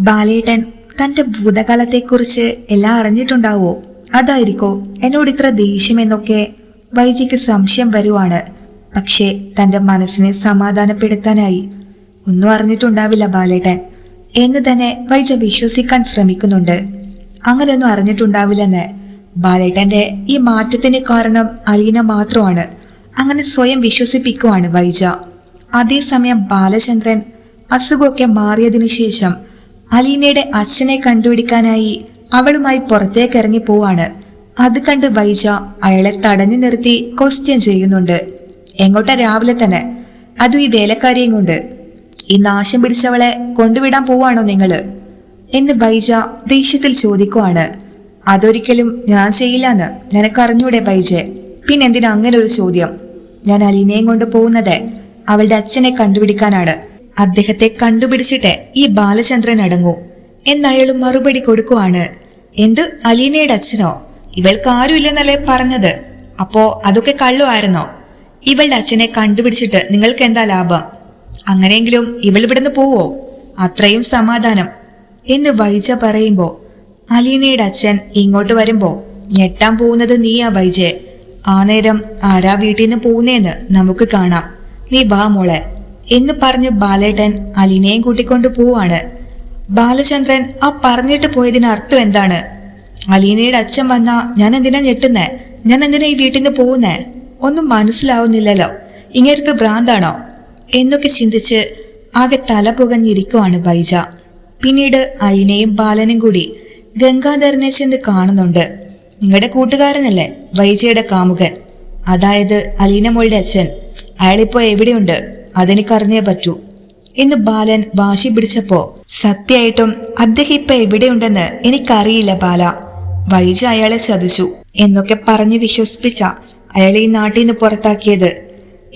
ബാലേട്ടൻ തന്റെ ഭൂതകാലത്തെക്കുറിച്ച് എല്ലാം അറിഞ്ഞിട്ടുണ്ടാവോ? അതായിരിക്കോ എന്നോട് ഇത്ര ദേഷ്യമെന്നൊക്കെ വൈജിക്ക് സംശയം വരുവാണ്. പക്ഷേ തന്റെ മനസ്സിനെ സമാധാനപ്പെടുത്താനായി ഒന്നും അറിഞ്ഞിട്ടുണ്ടാവില്ല ബാലേട്ടൻ. എന്ന് തന്നെ വൈജ വിശ്വസിക്കാൻ ശ്രമിക്കുന്നുണ്ട്. അങ്ങനെയൊന്നും അറിഞ്ഞിട്ടുണ്ടാവില്ലെന്ന് ബാലേട്ടന്റെ ഈ മാറ്റത്തിന് കാരണം അലീന മാത്രമാണ്. അങ്ങനെ സ്വയം വിശ്വസിപ്പിക്കുവാണ് വൈജ. അതേസമയം ബാലചന്ദ്രൻ അസുഖമൊക്കെ മാറിയതിനു ശേഷം അലീനയുടെ അച്ഛനെ കണ്ടുപിടിക്കാനായി അവളുമായി പുറത്തേക്ക് ഇറങ്ങി പോവാണ്. അത് കണ്ട് വൈജ അയാളെ തടഞ്ഞു നിർത്തി ക്വസ്റ്റ്യൻ ചെയ്യുന്നുണ്ട്. എങ്ങോട്ടാ രാവിലെ തന്നെ? അതും ഈ വേലക്കാരിയും കൊണ്ട്. ഈ നാശം പിടിച്ചവളെ കൊണ്ടുവിടാൻ പോവാണോ നിങ്ങൾ? എന്ന് ബൈജ ദേഷ്യത്തിൽ ചോദിക്കുവാണ്. അതൊരിക്കലും ഞാൻ ചെയ്യില്ലെന്ന് നിനക്കറിഞ്ഞൂടെ ബൈജെ പിന്നെന്തിനാ അങ്ങനെ ഒരു ചോദ്യം? ഞാൻ അലീനയും കൊണ്ട് പോകുന്നത് അവളുടെ അച്ഛനെ കണ്ടുപിടിക്കാനാണ്. അദ്ദേഹത്തെ കണ്ടുപിടിച്ചിട്ട് ഈ ബാലചന്ദ്രൻ അടങ്ങൂ. എന്നയാളും മറുപടി കൊടുക്കുവാണ്. എന്ത് അലീനയുടെ അച്ഛനോ? ഇവൾക്ക് ആരുമില്ലെന്നല്ലേ പറഞ്ഞത്? അപ്പോ അതൊക്കെ കള്ളുമായിരുന്നോ? ഇവളുടെ അച്ഛനെ കണ്ടുപിടിച്ചിട്ട് നിങ്ങൾക്ക് എന്താ ലാഭം? അങ്ങനെയെങ്കിലും ഇവൾ ഇവിടുന്ന് പോവോ? അത്രയും സമാധാനം. എന്ന് വൈജ പറയുമ്പോ അലീനയുടെ അച്ഛൻ ഇങ്ങോട്ട് വരുമ്പോ ഞെട്ടാൻ പോകുന്നത് നീയാ വൈജെ. ആ നേരം ആരാ വീട്ടിൽ നിന്ന് പോകുന്നേന്ന് നമുക്ക് കാണാം. നീ വാ മോളെ. എന്ന് പറഞ്ഞ് ബാലേട്ടൻ അലീനയും കൂട്ടിക്കൊണ്ട് പോവാണ്. ബാലചന്ദ്രൻ ആ പറഞ്ഞിട്ട് പോയതിന് അർത്ഥം എന്താണ്? അലീനയുടെ അച്ഛൻ വന്നാ ഞാൻ എന്തിനാ ഞെട്ടുന്നേ? ഞാൻ എന്തിനാ ഈ വീട്ടിൽ നിന്ന് പോകുന്നേ ഒന്നും മനസ്സിലാവുന്നില്ലല്ലോ. ഇങ്ങേർക്ക് ഭ്രാന്താണോ? എന്നൊക്കെ ചിന്തിച്ച് ആകെ തല പുകഞ്ഞിരിക്കുവാണ് ബൈജ. പിന്നീട് അലീനയും ബാലനും കൂടി ഗംഗാധരനെ ചെന്ന് കാണുന്നുണ്ട്. നിങ്ങളുടെ കൂട്ടുകാരനല്ലേ? വൈജയുടെ കാമുകൻ. അതായത് അലീന മോളുടെ അച്ഛൻ. അയാളിപ്പോ എവിടെയുണ്ട്? അതെനിക്കറിഞ്ഞേ പറ്റൂ. എന്ന് ബാലൻ വാശി പിടിച്ചപ്പോ സത്യായിട്ടും അദ്ദേഹം ഇപ്പൊ എവിടെയുണ്ടെന്ന് എനിക്കറിയില്ല ബാല. വൈജ അയാളെ ചതിച്ചു എന്നൊക്കെ പറഞ്ഞ് വിശ്വസിപ്പിച്ച അയാളെ ഈ നാട്ടിൽ നിന്ന് പുറത്താക്കിയത്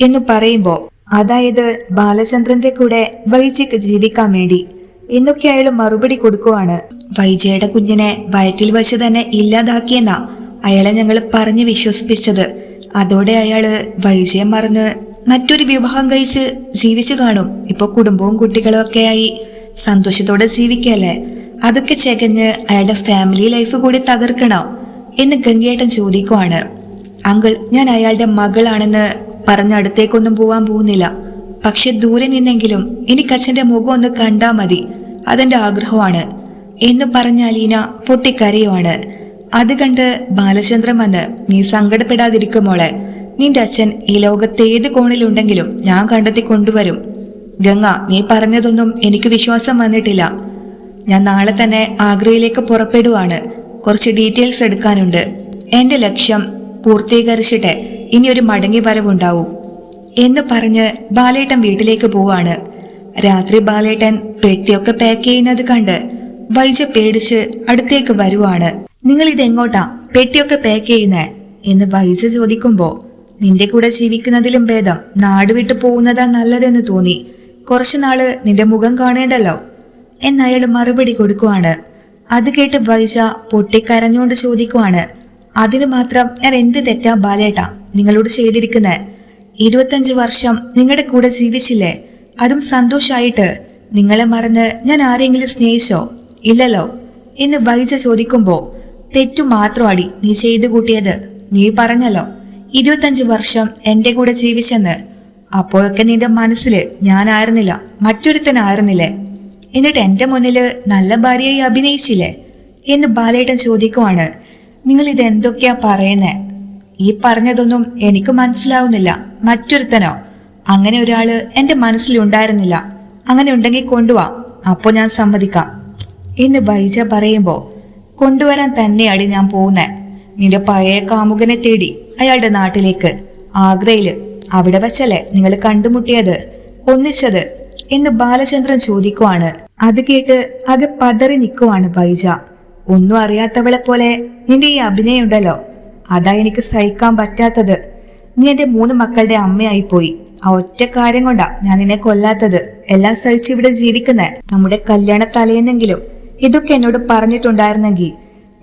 എന്ന് പറയുമ്പോ അതായത് ബാലചന്ദ്രന്റെ കൂടെ വൈജയ്ക്ക് ജീവിക്കാൻ വേണ്ടി എന്നൊക്കെ അയാൾ മറുപടി കൊടുക്കുവാണ്. വൈജയുടെ കുഞ്ഞിനെ വയറ്റിൽ വെച്ച് തന്നെ ഇല്ലാതാക്കിയെന്ന അയാളെ ഞങ്ങൾ പറഞ്ഞു വിശ്വസിപ്പിച്ചത്. അതോടെ അയാൾ വൈജയെ മറന്ന് മറ്റൊരു വിവാഹം കഴിച്ച് ജീവിച്ചു കാണും. ഇപ്പൊ കുടുംബവും കുട്ടികളും ആയി സന്തോഷത്തോടെ ജീവിക്കല്ലേ? അതൊക്കെ ചെകഞ്ഞ് അയാളുടെ ഫാമിലി ലൈഫ് കൂടി തകർക്കണോ എന്ന് ഗംഗേട്ടൻ ചോദിക്കുവാണ്. അങ്കിൾ ഞാൻ അയാളുടെ മകളാണെന്ന് പറഞ്ഞ അടുത്തേക്കൊന്നും പോവാൻ പോകുന്നില്ല. പക്ഷെ ദൂരെ നിന്നെങ്കിലും എനിക്ക് അച്ഛന്റെ മുഖം ഒന്ന് കണ്ടാ മതി. അതെന്റെ ആഗ്രഹമാണ്. എന്ന് പറഞ്ഞ അലീന പൊട്ടിക്കരയുവാണ്. അത് കണ്ട് ബാലചന്ദ്രൻ വന്ന് നീ സങ്കടപ്പെടാതിരിക്കും മോളെ. നിന്റെ അച്ഛൻ ഈ ലോകത്ത് ഏത് കോണിലുണ്ടെങ്കിലും ഞാൻ കണ്ടെത്തി കൊണ്ടുവരും ഗംഗ നീ പറഞ്ഞതൊന്നും എനിക്ക് വിശ്വാസം വന്നിട്ടില്ല. ഞാൻ നാളെ തന്നെ ആഗ്രയിലേക്ക് പുറപ്പെടുവാണ്. കുറച്ച് ഡീറ്റെയിൽസ് എടുക്കാനുണ്ട്. എന്റെ ലക്ഷ്യം പൂർത്തീകരിച്ചിട്ട് ഇനി ഒരു മടങ്ങി വരവുണ്ടാവും എന്ന് പറഞ്ഞ് ബാലേട്ടൻ വീട്ടിലേക്ക് പോവാണ്. രാത്രി ബാലേട്ടൻ പെട്ടിയൊക്കെ പാക്ക് ചെയ്യുന്നത് കണ്ട് വൈജ പേടിച്ച് അടുത്തേക്ക് വരുവാണ്. നിങ്ങൾ ഇതെങ്ങോട്ടാ പെട്ടിയൊക്കെ പാക്ക് ചെയ്യുന്നേ? എന്ന് വൈജ ചോദിക്കുമ്പോ നിന്റെ കൂടെ ജീവിക്കുന്നതിലും ഭേദം നാട് വിട്ടു പോകുന്നതാ നല്ലതെന്ന് തോന്നി. കുറച്ചു നാൾ നിന്റെ മുഖം കാണേണ്ടല്ലോ. എന്നയാൾ മറുപടി കൊടുക്കുവാണ്. അത് കേട്ട് വൈജ പൊട്ടിക്കരഞ്ഞുകൊണ്ട് ചോദിക്കുവാണ്. അതിന് മാത്രം ഞാൻ എന്ത് തെറ്റാ ബാലേട്ടാ നിങ്ങളോട് ചെയ്തിരിക്കുന്നത് ഇരുപത്തഞ്ച് വർഷം നിങ്ങളുടെ കൂടെ ജീവിച്ചില്ലേ? അതും സന്തോഷായിട്ട്. നിങ്ങളെ മറന്ന് ഞാൻ ആരെങ്കിലും സ്നേഹിച്ചോ? ഇല്ലല്ലോ. എന്ന് വൈജ ചോദിക്കുമ്പോ തെറ്റു അടി നീ ചെയ്തു കൂട്ടിയത്. നീ പറഞ്ഞല്ലോ. ഇരുപത്തഞ്ച് വർഷം എന്റെ കൂടെ ജീവിച്ചെന്ന്. അപ്പോഴൊക്കെ നിന്റെ മനസ്സിൽ ഞാനായിരുന്നില്ല മറ്റൊരുത്തനായിരുന്നില്ലേ? എന്നിട്ട് എന്റെ മുന്നിൽ നല്ല ഭാര്യയായി അഭിനയിച്ചില്ലേ? എന്ന് ബാലേട്ടൻ ചോദിക്കുവാണ് നിങ്ങൾ ഇത് എന്തൊക്കെയാ ഈ പറഞ്ഞതൊന്നും എനിക്ക് മനസ്സിലാവുന്നില്ല. മറ്റൊരുത്തനോ? അങ്ങനെ ഒരാൾ എന്റെ മനസ്സിലുണ്ടായിരുന്നില്ല അങ്ങനെ ഉണ്ടെങ്കിൽ കൊണ്ടുവാ അപ്പോ ഞാൻ സമ്മതിക്കാം. എന്ന് വൈജ പറയുമ്പോ കൊണ്ടുവരാൻ തന്നെയാണ് ഞാൻ പോകുന്നത് നിന്റെ പഴയ കാമുകനെ തേടി. അയാളുടെ നാട്ടിലേക്ക്. ആഗ്രയിൽ അവിടെ വച്ചല്ലേ നിങ്ങൾ കണ്ടുമുട്ടിയത്? ഒന്നിച്ചത്? എന്ന് ബാലചന്ദ്രൻ ചോദിക്കുവാണ്. അത് കേട്ട് ആകെ പതറി നിൽക്കുവാണ് വൈജ ഒന്നും അറിയാത്തവളെ പോലെ നിന്റെ ഈ അഭിനയം ഉണ്ടല്ലോ അതാ എനിക്ക് സഹിക്കാൻ പറ്റാത്തത്. നീ എന്റെ മൂന്ന് മക്കളുടെ അമ്മയായി പോയി ആ ഒറ്റ കാര്യം കൊണ്ടാ ഞാൻ നിന്നെ കൊല്ലാത്തത്. എല്ലാം സഹിച്ച് ഇവിടെ ജീവിക്കുന്നേ. നമ്മുടെ കല്യാണ തലേന്നെങ്കിലും ഇതൊക്കെ എന്നോട് പറഞ്ഞിട്ടുണ്ടായിരുന്നെങ്കിൽ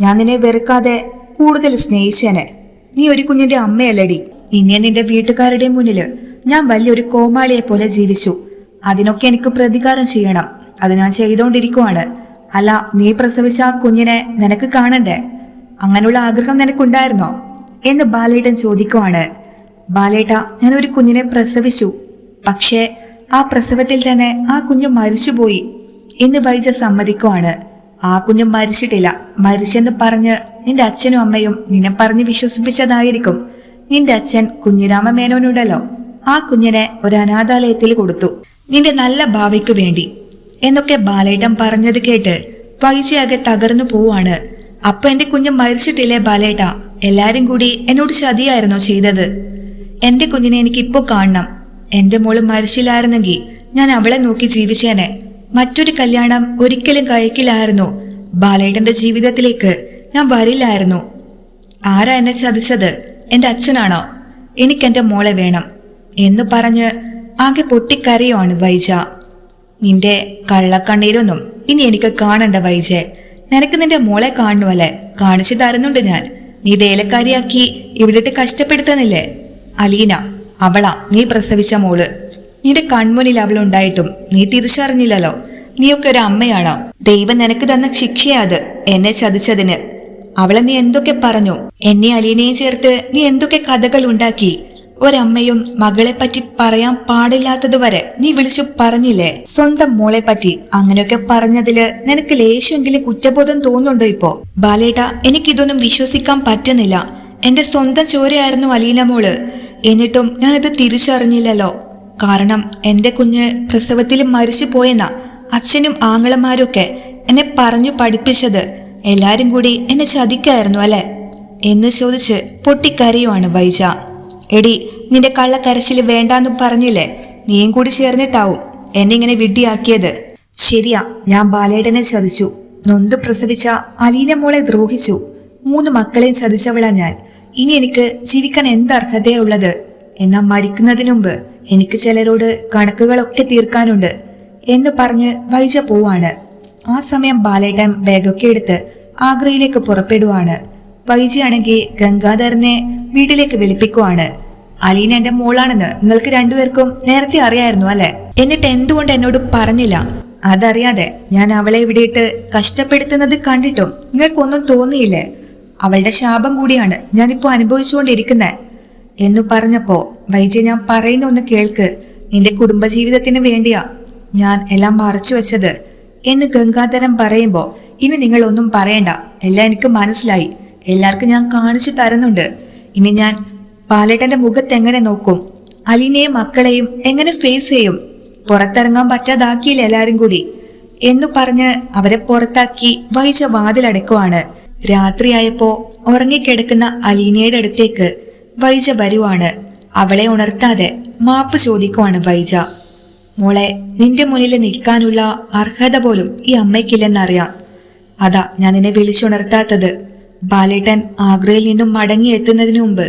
ഞാൻ നിന്നെ വെറുക്കാതെ കൂടുതൽ സ്നേഹിച്ചേനെ. നീ ഒരു കുഞ്ഞിന്റെ അമ്മയല്ലടി. ഇനിയ നിന്റെ വീട്ടുകാരുടെ മുന്നിൽ ഞാൻ വലിയൊരു കോമാളിയെ പോലെ ജീവിച്ചു. അതിനൊക്കെ എനിക്ക് പ്രതികാരം ചെയ്യണം. അത് ഞാൻ ചെയ്തുകൊണ്ടിരിക്കുവാണ് അല്ല നീ പ്രസവിച്ച ആ കുഞ്ഞിനെ നിനക്ക് കാണണ്ടേ? അങ്ങനെയുള്ള ആഗ്രഹം നിനക്കുണ്ടായിരുന്നോ? എന്ന് ബാലേട്ടൻ ചോദിക്കുവാണ്. ബാലേട്ട ഞാൻ ഒരു കുഞ്ഞിനെ പ്രസവിച്ചു. പക്ഷേ ആ പ്രസവത്തിൽ തന്നെ ആ കുഞ്ഞു മരിച്ചുപോയി എന്ന് വൈജ സമ്മതിക്കുവാണ്. ആ കുഞ്ഞു മരിച്ചിട്ടില്ല. മരിച്ചെന്ന് പറഞ്ഞ് നിന്റെ അച്ഛനും അമ്മയും നിന്നെ പറഞ്ഞ് വിശ്വസിപ്പിച്ചതായിരിക്കും. നിന്റെ അച്ഛൻ കുഞ്ഞിരാമ മേനോനുണ്ടല്ലോ ആ കുഞ്ഞിനെ ഒരു അനാഥാലയത്തിൽ കൊടുത്തു. നിന്റെ നല്ല ഭാവിക്കു വേണ്ടി. എന്നൊക്കെ ബാലേട്ടൻ പറഞ്ഞത് കേട്ട് പൈസയാകെ തകർന്നു പോവാണ് അപ്പൊ എന്റെ കുഞ്ഞ് മരിച്ചിട്ടില്ലേ ബാലേട്ട? എല്ലാരും കൂടി എന്നോട് ചതിയായിരുന്നോ ചെയ്തത്? എന്റെ കുഞ്ഞിനെ എനിക്ക് ഇപ്പോ കാണണം. എന്റെ മോൾ മരിച്ചില്ലായിരുന്നെങ്കിൽ ഞാൻ അവളെ നോക്കി ജീവിച്ചേനെ. മറ്റൊരു കല്യാണം ഒരിക്കലും കഴിക്കില്ലായിരുന്നു. ബാലേട്ടന്റെ ജീവിതത്തിലേക്ക് ഞാൻ വരില്ലായിരുന്നു. ആരാ എന്നെ ചതിച്ചത്? എന്റെ അച്ഛനാണോ? എനിക്കെന്റെ മോളെ വേണം എന്ന് പറഞ്ഞ് ആകെ പൊട്ടിക്കരയുവാണ് വൈജ. നിന്റെ കള്ളക്കണ്ണീരൊന്നും ഇനി എനിക്ക് കാണണ്ട വൈജെ. നിനക്ക് നിന്റെ മോളെ കാണുവല്ലേ? കാണിച്ചു തരുന്നുണ്ട് ഞാൻ. നീ വേലക്കാരിയാക്കി ഇവിടിട്ട് കഷ്ടപ്പെടുത്തുന്നില്ലേ? അലീന അവളാ നീ പ്രസവിച്ച മോൾ. നിന്റെ കൺമുന്നിൽ അവളുണ്ടായിട്ടും നീ തിരിച്ചറിഞ്ഞില്ലല്ലോ. നീയൊക്കെ ഒരു അമ്മയാണോ? ദൈവം നിനക്ക് തന്ന ശിക്ഷയാത് എന്നെ ചതിച്ചതിന്. അവളെ നീ എന്തൊക്കെ പറഞ്ഞു? എന്നെ അലീനയും ചേർത്ത് നീ എന്തൊക്കെ കഥകൾ ഉണ്ടാക്കി? ഒരമ്മയും മകളെ പറ്റി പറയാൻ പാടില്ലാത്തത് വരെ നീ വിളിച്ചു പറഞ്ഞില്ലേ? സ്വന്തം മോളെ പറ്റി അങ്ങനെയൊക്കെ പറഞ്ഞതിൽ നിനക്ക് ലേശമെങ്കിലും കുറ്റബോധം തോന്നുന്നുണ്ടോ ഇപ്പോ? ബാലേട്ട എനിക്കിതൊന്നും വിശ്വസിക്കാൻ പറ്റുന്നില്ല. എന്റെ സ്വന്തം ചോരയായിരുന്നു അലീന മോൾ. എന്നിട്ടും ഞാനത് തിരിച്ചറിഞ്ഞില്ലല്ലോ. കാരണം എന്റെ കുഞ്ഞ് പ്രസവത്തിൽ മരിച്ചു പോയെന്ന അച്ഛനും ആങ്ങളമാരൊക്കെ എന്നെ പറഞ്ഞു പഠിപ്പിച്ചത്. എല്ലാരും കൂടി എന്നെ ചതിക്കായിരുന്നു അല്ലെ? എന്ന് ചോദിച്ച് പൊട്ടിക്കരയുവാണ് വൈജ. എടി നിന്റെ കള്ളക്കരച്ചിൽ വേണ്ടാന്ന് പറഞ്ഞില്ലേ? നീയും കൂടി ചേർന്നിട്ടാവും എന്നെ ഇങ്ങനെ വിഡ്ഢിയാക്കിയത്. ശരിയാ ഞാൻ ബാലേടനെ ചതിച്ചു. നൊന്ത് പ്രസവിച്ച അലീന മോളെ ദ്രോഹിച്ചു. മൂന്ന് മക്കളെയും ചതിച്ചവളാ ഞാൻ. ഇനി എനിക്ക് ജീവിക്കാൻ എന്ത് അർഹതയുള്ളത് എന്നാ മരിക്കുന്നതിന് മുമ്പ് എനിക്ക് ചിലരോട് കണക്കുകളൊക്കെ തീർക്കാനുണ്ട് എന്ന് പറഞ്ഞ് വൈജ പോവാണ്. ആ സമയം ബാലേട്ടൻ ബാഗൊക്കെ എടുത്ത് ആഗ്രയിലേക്ക് പുറപ്പെടുവാണ്. വൈജിയാണെങ്കിൽ ഗംഗാധരനെ വീട്ടിലേക്ക് വിളിപ്പിക്കുവാണ്. അലീന എന്റെ മോളാണെന്ന് നിങ്ങൾക്ക് രണ്ടുപേർക്കും നേരത്തെ അറിയായിരുന്നു അല്ലെ? എന്നിട്ട് എന്തുകൊണ്ട് എന്നോട് പറഞ്ഞില്ല? അതറിയാതെ ഞാൻ അവളെ ഇവിടെയിട്ട് കഷ്ടപ്പെടുത്തുന്നത് കണ്ടിട്ടും നിങ്ങൾക്കൊന്നും തോന്നിയില്ലേ? അവളുടെ ശാപം കൂടിയാണ് ഞാനിപ്പോ അനുഭവിച്ചുകൊണ്ടിരിക്കുന്നത് എന്നു പറഞ്ഞപ്പോ വൈജി ഞാൻ പറയുന്ന ഒന്ന് കേൾക്ക്. നിന്റെ കുടുംബജീവിതത്തിന് വേണ്ടിയാ ഞാൻ എല്ലാം മറച്ചു വെച്ചത്. എന്ന് ഗംഗാധരൻ പറയുമ്പോ ഇനി നിങ്ങൾ ഒന്നും പറയണ്ട. എല്ലാം എനിക്ക് മനസ്സിലായി. എല്ലാവർക്കും ഞാൻ കാണിച്ചു തരുന്നുണ്ട്. ഇനി ഞാൻ പാലേട്ടന്റെ മുഖത്ത് എങ്ങനെ നോക്കും? അലീനയും മക്കളെയും എങ്ങനെ ഫേസ് ചെയ്യും? പുറത്തിറങ്ങാൻ പറ്റാതാക്കിയില്ല എല്ലാരും കൂടി? എന്നു പറഞ്ഞ് അവരെ പുറത്താക്കി വൈജ വാതിലടക്കുവാണ്. രാത്രിയായപ്പോ ഉറങ്ങിക്കിടക്കുന്ന അലീനയുടെ അടുത്തേക്ക് വൈജ വരുവാണ്. അവളെ ഉണർത്താതെ മാപ്പ് ചോദിക്കുവാണ് വൈജ. മോളെ നിന്റെ മുന്നിൽ നിൽക്കാനുള്ള അർഹത പോലും ഈ അമ്മയ്ക്കില്ലെന്നറിയാം. അതാ ഞാൻ നിന്നെ വിളിച്ചുണർത്താത്തത്. ബാലേട്ടൻ ആഗ്രയിൽ നിന്നും മടങ്ങി എത്തുന്നതിന് മുമ്പ്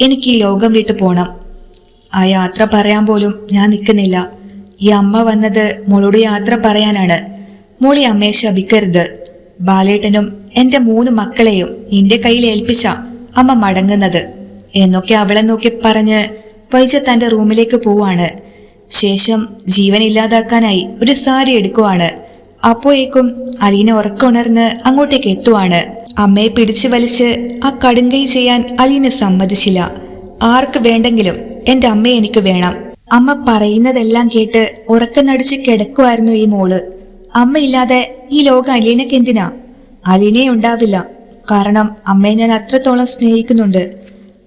എനിക്ക് ഈ ലോകം വിട്ടു പോണം. ആ യാത്ര പറയാൻ പോലും ഞാൻ നിൽക്കുന്നില്ല. ഈ അമ്മ വന്നത് മോളോട് യാത്ര പറയാനാണ്. മോൾ ഈ അമ്മയെ ശപിക്കരുത്. ബാലേട്ടനും എന്റെ മൂന്ന് മക്കളെയും നിന്റെ കയ്യിൽ ഏൽപ്പിച്ച അമ്മ മടങ്ങുന്നത്. എന്നൊക്കെ അവളെ നോക്കി പറഞ്ഞ് വൈജ തന്റെ റൂമിലേക്ക് പോവാണ്. ശേഷം ജീവൻ ഇല്ലാതാക്കാനായി ഒരു സാരി എടുക്കുവാണ്. അപ്പോയേക്കും അലീന ഉറക്കമുണർന്ന് അങ്ങോട്ടേക്ക് എത്തുവാണ്. അമ്മയെ പിടിച്ചു വലിച്ച് ആ കടുങ്കൈ ചെയ്യാൻ അലീന സമ്മതിച്ചില്ല. ആർക്ക് വേണ്ടെങ്കിലും എന്റെ അമ്മയെ എനിക്ക് വേണം. അമ്മ പറയുന്നതെല്ലാം കേട്ട് ഉറക്കം നടിച്ച് കിടക്കുമായിരുന്നു ഈ മോൾ. അമ്മയില്ലാതെ ഈ ലോകം അലീനക്ക് എന്തിനാ? അലീനയെ ഉണ്ടാവില്ല. കാരണം അമ്മയെ ഞാൻ അത്രത്തോളം സ്നേഹിക്കുന്നുണ്ട്.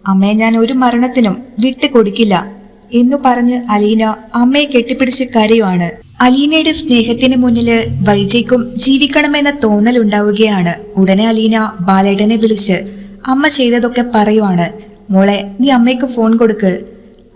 അമ്മയെ ഞാൻ ഒരു മരണത്തിനും വിട്ടുകൊടുക്കില്ല. എന്നു പറഞ്ഞ് അലീന അമ്മയെ കെട്ടിപ്പിടിച്ച് കരയുവാണ് അലീനയുടെ സ്നേഹത്തിന് മുന്നിൽ വൈജയ്ക്കും ജീവിക്കണമെന്ന തോന്നൽ ഉണ്ടാവുകയാണ് ഉടനെ അലീന ബാലേട്ടനെ വിളിച്ച് അമ്മ ചെയ്തതൊക്കെ പറയുവാണ്. മോളെ നീ അമ്മയ്ക്ക് ഫോൺ കൊടുക്ക്.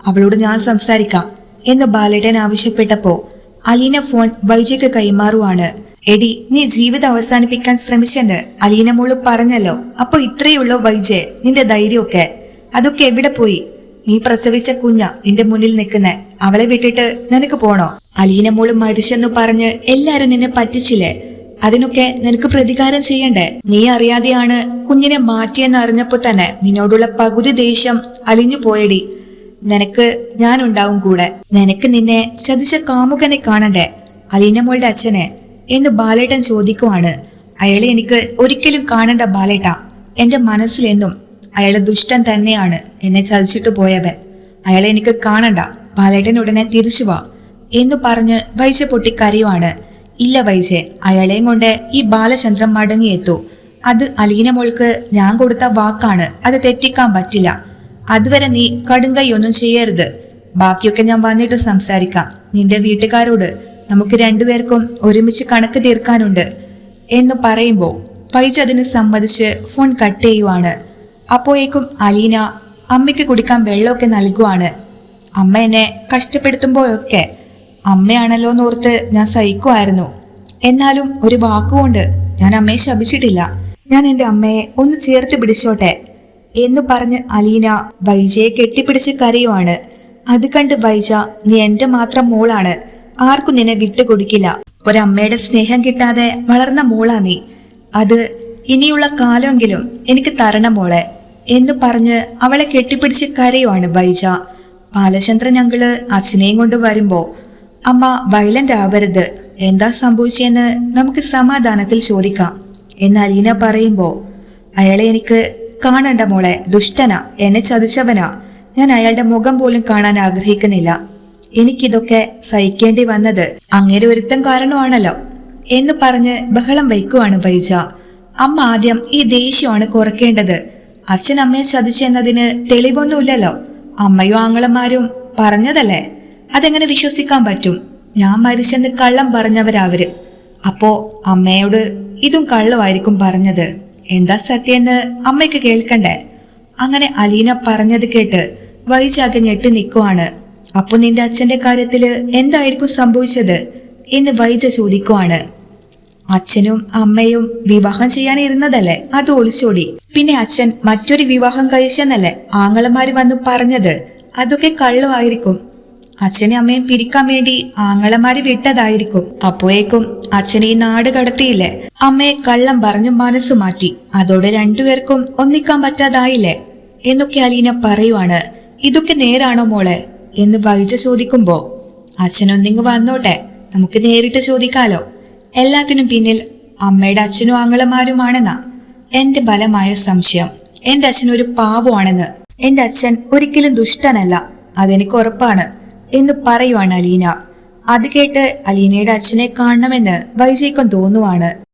അവളോട് ഞാൻ സംസാരിക്കാം എന്ന് ബാലേട്ടൻ ആവശ്യപ്പെട്ടപ്പോ അലീന ഫോൺ വൈജയ്ക്ക് കൈമാറുവാണ്. എടി നീ ജീവിതം അവസാനിപ്പിക്കാൻ ശ്രമിച്ചെന്ന് അലീന മോൾ പറഞ്ഞല്ലോ. അപ്പൊ ഇത്രയുള്ളോ വൈജയ് നിന്റെ ധൈര്യമൊക്കെ. അതൊക്കെ എവിടെ പോയി? നീ പ്രസവിച്ച കുഞ്ഞ നിന്റെ മുന്നിൽ നിൽക്കുന്നെ. അവളെ വിട്ടിട്ട് നിനക്ക് പോണോ? അലീന മോൾ മരിച്ചെന്ന് പറഞ്ഞ് എല്ലാരും നിന്നെ പറ്റിച്ചില്ലേ? അതിനൊക്കെ നിനക്ക് പ്രതികാരം ചെയ്യണ്ടേ? നീ അറിയാതെയാണ് കുഞ്ഞിനെ മാറ്റിയെന്ന് അറിഞ്ഞപ്പോ തന്നെ നിന്നോടുള്ള പകുതി ദേഷ്യം അലിഞ്ഞു പോയടി. നിനക്ക് ഞാനുണ്ടാവും കൂടെ. നിനക്ക് നിന്നെ ചതിച്ച കാമുകനെ കാണണ്ടേ? അലീന മോളുടെ അച്ഛനെ എന്ന് ബാലേട്ടൻ ചോദിക്കുവാണ്. അയാളെ എനിക്ക് ഒരിക്കലും കാണണ്ട ബാലേട്ട. എന്റെ മനസ്സിലെന്നും അയാളെ ദുഷ്ടൻ തന്നെയാണ്. എന്നെ ചതിച്ചിട്ട് പോയവൻ. അയാളെ എനിക്ക് കാണണ്ട. ബാലേട്ടൻ ഉടനെ തിരിച്ചു വാ എന്ന് പറഞ്ഞ് വൈജ പൊട്ടിക്കരയുവാണ് ഇല്ല വൈശെ അയാളെയും കൊണ്ട് ഈ ബാലചന്ദ്രൻ മടങ്ങിയെത്തു. അത് അലീന മോൾക്ക് ഞാൻ കൊടുത്ത വാക്കാണ്. അത് തെറ്റിക്കാൻ പറ്റില്ല. അതുവരെ നീ കടുങ്കൈയൊന്നും ചെയ്യരുത്. ബാക്കിയൊക്കെ ഞാൻ വന്നിട്ട് സംസാരിക്കാം. നിന്റെ വീട്ടുകാരോട് നമുക്ക് രണ്ടുപേർക്കും ഒരുമിച്ച് കണക്ക് തീർക്കാനുണ്ട് എന്ന് പറയുമ്പോൾ വൈജ അതിന് സമ്മതിച്ച് ഫോൺ കട്ട് ചെയ്യുവാണ്. അപ്പോഴേക്കും അലീന അമ്മയ്ക്ക് കുടിക്കാൻ വെള്ളമൊക്കെ നൽകുവാണ്. അമ്മ എന്നെ കഷ്ടപ്പെടുത്തുമ്പോഴൊക്കെ അമ്മയാണല്ലോ എന്ന് ഓർത്ത് ഞാൻ സഹിക്കുമായിരുന്നു എന്നാലും ഒരു വാക്കുകൊണ്ട് ഞാൻ അമ്മയെ ശപിച്ചിട്ടില്ല. ഞാൻ എന്റെ അമ്മയെ ഒന്ന് ചേർത്ത് പിടിച്ചോട്ടെ എന്ന് പറഞ്ഞ് അലീന വൈജയെ കെട്ടിപ്പിടിച്ച് കരയുവാണ്. അത് കണ്ട് വൈജ നീ എന്റെ മാത്രം മോളാണ്. ആർക്കും നിന്നെ വിട്ടുകൊടുക്കില്ല ഒരമ്മയുടെ സ്നേഹം കിട്ടാതെ വളർന്ന മോളാ നീ. അത് ഇനിയുള്ള കാലമെങ്കിലും എനിക്ക് തരണം മോളെ. എന്ന് പറഞ്ഞ് അവളെ കെട്ടിപ്പിടിച്ച് കരയുവാണ് ബൈജ. ബാലചന്ദ്രൻ അങ്കിൾ അച്ഛനെയും കൊണ്ട് വരുമ്പോ അമ്മ വയലന്റ് ആവരുത്. എന്താ സംഭവിച്ചെന്ന് നമുക്ക് സമാധാനത്തിൽ ചോദിക്കാം. എന്ന് അലീന പറയുമ്പോ അയാളെ എനിക്ക് കാണണ്ട മോളെ. ദുഷ്ടന. എന്നെ ചതിച്ചവനാ. ഞാൻ അയാളുടെ മുഖം പോലും കാണാൻ ആഗ്രഹിക്കുന്നില്ല. എനിക്കിതൊക്കെ സഹിക്കേണ്ടി വന്നത് അങ്ങനെ ഒരുത്തം കാരണമാണല്ലോ. എന്ന് പറഞ്ഞ് ബഹളം വയ്ക്കുവാണ് വൈജ അമ്മ ആദ്യം ഈ ദേഷ്യമാണ് കുറയ്ക്കേണ്ടത് അച്ഛൻ അമ്മയെ ചതിച്ചെന്നതിന് തെളിവൊന്നുമില്ലല്ലോ. അമ്മയും ആങ്ങളമാരും പറഞ്ഞതല്ലേ? അതെങ്ങനെ വിശ്വസിക്കാൻ പറ്റും? ഞാൻ മരിച്ചെന്ന് കള്ളം പറഞ്ഞവരാവര്. അപ്പോ അമ്മയോട് ഇതും കള്ളമായിരിക്കും പറഞ്ഞത്. എന്താ സത്യെന്ന് അമ്മയ്ക്ക് കേൾക്കണ്ടേ? അങ്ങനെ അലീന പറഞ്ഞത് കേട്ട് വൈജാഗ് ഞെട്ടി നിൽക്കുവാണ് അപ്പൊ നിന്റെ അച്ഛന്റെ കാര്യത്തിൽ എന്തായിരിക്കും സംഭവിച്ചത്? എന്ന് വൈജ ചോദിക്കുവാണ്. അച്ഛനും അമ്മയും വിവാഹം ചെയ്യാനിരുന്നതല്ലേ അത് ഒളിച്ചോടി. പിന്നെ അച്ഛൻ മറ്റൊരു വിവാഹം കഴിച്ചെന്നല്ലേ ആങ്ങളമാര് വന്നു പറഞ്ഞത്? അതൊക്കെ കള്ളുമായിരിക്കും. അച്ഛനെ അമ്മയും പിരിക്കാൻ വേണ്ടി ആങ്ങളമാര് വിട്ടതായിരിക്കും. അപ്പോഴേക്കും അച്ഛനെ ഈ നാട് കടത്തിയില്ലേ? അമ്മയെ കള്ളം പറഞ്ഞു മനസ്സ് മാറ്റി. അതോടെ രണ്ടുപേർക്കും ഒന്നിക്കാൻ പറ്റാതായില്ലേ? എന്നൊക്കെ അലീന പറയുവാണ്. ഇതൊക്കെ നേരാണോ മോളെ? എന്ന് വൈജ ചോദിക്കുമ്പോ അച്ഛനൊന്നിങ്ങ് വന്നോട്ടെ. നമുക്ക് നേരിട്ട് ചോദിക്കാലോ. എല്ലാത്തിനും പിന്നിൽ അമ്മയുടെ അച്ഛനും ആങ്ങളമാരുമാണെന്നാ എന്റെ ബലമായ സംശയം. എന്റെ അച്ഛൻ ഒരു പാവമാണെന്ന് എന്റെ അച്ഛൻ ഒരിക്കലും ദുഷ്ടനല്ല. അതെനിക്ക് ഉറപ്പാണ്. എന്ന് പറയുവാണ് അലീന. അത് കേട്ട് അലീനയുടെ അച്ഛനെ കാണണമെന്ന് വൈജയ്ക്കും തോന്നുവാണ്.